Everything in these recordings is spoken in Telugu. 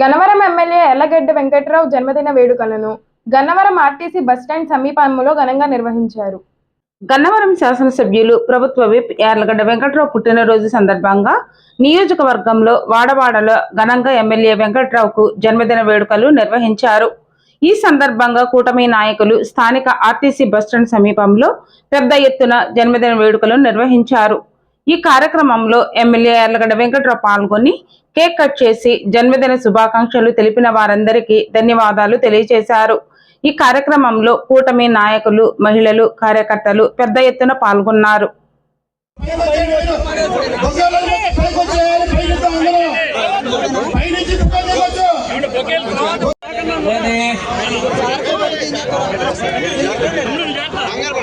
గన్నవరం ఎమ్మెల్యే ఎల్లగడ్డ వెంకట్రావు జన్మదిన వేడుకలను గన్నవరం ఆర్టీసీ బస్టాండ్ సమీపంలో ఘనంగా నిర్వహించారు. గన్నవరం శాసనసభ్యులు ప్రభుత్వ విప్ యార్లగడ్డ వెంకట్రావు పుట్టినరోజు సందర్భంగా నియోజకవర్గంలో వాడవాడలో ఘనంగా ఎమ్మెల్యే వెంకట్రావుకు జన్మదిన వేడుకలు నిర్వహించారు. ఈ సందర్భంగా కూటమి నాయకులు స్థానిక ఆర్టీసీ బస్టాండ్ సమీపంలో పెద్ద ఎత్తున జన్మదిన వేడుకలు నిర్వహించారు. ఈ కార్యక్రమంలో ఎమ్మెల్యే ఎర్లగడ్డ వెంకట్రావు పాల్గొని కేక్ కట్ చేసి జన్మదిన శుభాకాంక్షలు తెలిపిన వారందరికీ ధన్యవాదాలు తెలియజేశారు. ఈ కార్యక్రమంలో కూటమి నాయకులు మహిళలు కార్యకర్తలు పెద్ద ఎత్తున పాల్గొన్నారు.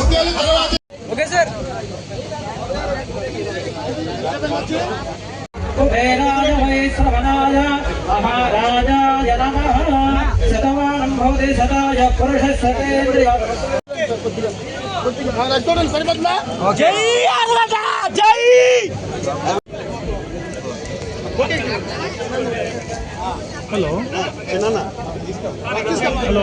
ఓకే. సార్ మహారాజాయ నమ శతమానం భవతి సదాయ పురుష జై ఆంధ్ర జై హలో. హలో.